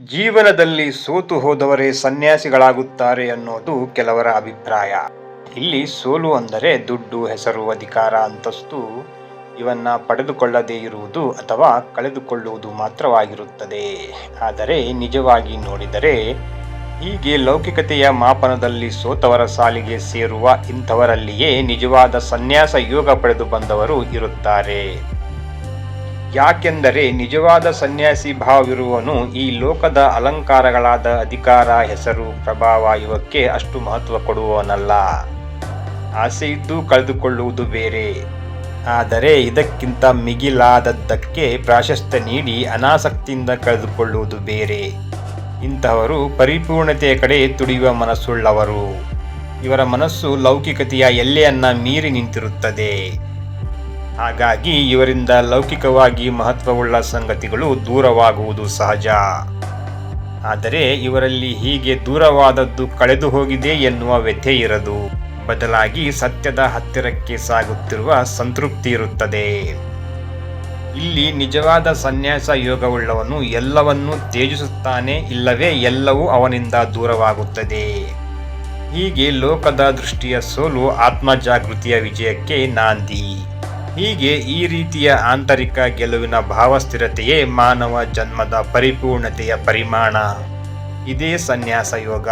ಜೀವನದಲ್ಲಿ ಸೋತು ಹೋದವರೇ ಸನ್ಯಾಸಿಗಳಾಗುತ್ತಾರೆ ಅನ್ನೋದು ಕೆಲವರ ಅಭಿಪ್ರಾಯ. ಇಲ್ಲಿ ಸೋಲು ಅಂದರೆ ದುಡ್ಡು, ಹೆಸರು, ಅಧಿಕಾರ, ಅಂತಸ್ತು ಇವನ್ನ ಪಡೆದುಕೊಳ್ಳದೇ ಇರುವುದು ಅಥವಾ ಕಳೆದುಕೊಳ್ಳುವುದು ಮಾತ್ರವಾಗಿರುತ್ತದೆ. ಆದರೆ ನಿಜವಾಗಿ ನೋಡಿದರೆ ಹೀಗೆ ಲೌಕಿಕತೆಯ ಮಾಪನದಲ್ಲಿ ಸೋತವರ ಸಾಲಿಗೆ ಸೇರುವ ಇಂಥವರಲ್ಲಿಯೇ ನಿಜವಾದ ಸನ್ಯಾಸ ಯೋಗ ಪಡೆದು ಬಂದವರು ಇರುತ್ತಾರೆ. ಯಾಕೆಂದರೆ ನಿಜವಾದ ಸನ್ಯಾಸಿ ಭಾವವಿರುವನು ಈ ಲೋಕದ ಅಲಂಕಾರಗಳಾದ ಅಧಿಕಾರ, ಹೆಸರು, ಪ್ರಭಾವ ಇವಕ್ಕೆ ಅಷ್ಟು ಮಹತ್ವ ಕೊಡುವವನಲ್ಲ. ಆಸೆ ಇದ್ದು ಕಳೆದುಕೊಳ್ಳುವುದು ಬೇರೆ. ಆದರೆ ಇದಕ್ಕಿಂತ ಮಿಗಿಲಾದದ್ದಕ್ಕೆ ಪ್ರಾಶಸ್ತ್ಯ ನೀಡಿ ಅನಾಸಕ್ತಿಯಿಂದ ಕಳೆದುಕೊಳ್ಳುವುದು ಬೇರೆ. ಇಂತಹವರು ಪರಿಪೂರ್ಣತೆಯ ಕಡೆ ತುಡಿಯುವ ಮನಸ್ಸುಳ್ಳವರು. ಇವರ ಮನಸ್ಸು ಲೌಕಿಕತೆಯ ಎಲ್ಲೆಯನ್ನ ಮೀರಿ ನಿಂತಿರುತ್ತದೆ. ಹಾಗಾಗಿ ಇವರಿಂದ ಲೌಕಿಕವಾಗಿ ಮಹತ್ವವುಳ್ಳ ಸಂಗತಿಗಳು ದೂರವಾಗುವುದು ಸಹಜ. ಆದರೆ ಇವರಲ್ಲಿ ಹೀಗೆ ದೂರವಾದದ್ದು ಕಳೆದು ಹೋಗಿದೆ ಎನ್ನುವ ವ್ಯಥೆ ಇರದು. ಬದಲಾಗಿ ಸತ್ಯದ ಹತ್ತಿರಕ್ಕೆ ಸಾಗುತ್ತಿರುವ ಸಂತೃಪ್ತಿ ಇರುತ್ತದೆ. ಇಲ್ಲಿ ನಿಜವಾದ ಸನ್ಯಾಸ ಯೋಗವುಳ್ಳವನು ಎಲ್ಲವನ್ನೂ ತ್ಯಜಿಸುತ್ತಾನೆ ಇಲ್ಲವೇ ಎಲ್ಲವೂ ಅವನಿಂದ ದೂರವಾಗುತ್ತದೆ. ಹೀಗೆ ಲೋಕದ ದೃಷ್ಟಿಯ ಸೋಲು ಆತ್ಮ ಜಾಗೃತಿಯ ವಿಜಯಕ್ಕೆ ನಾಂದಿ. ಹೀಗೆ ಈ ರೀತಿಯ ಆಂತರಿಕ ಗೆಲುವಿನ ಭಾವಸ್ಥಿರತೆಯೇ ಮಾನವ ಜನ್ಮದ ಪರಿಪೂರ್ಣತೆಯ ಪರಿಮಾಣ. ಇದೇ ಸನ್ಯಾಸ ಯೋಗ.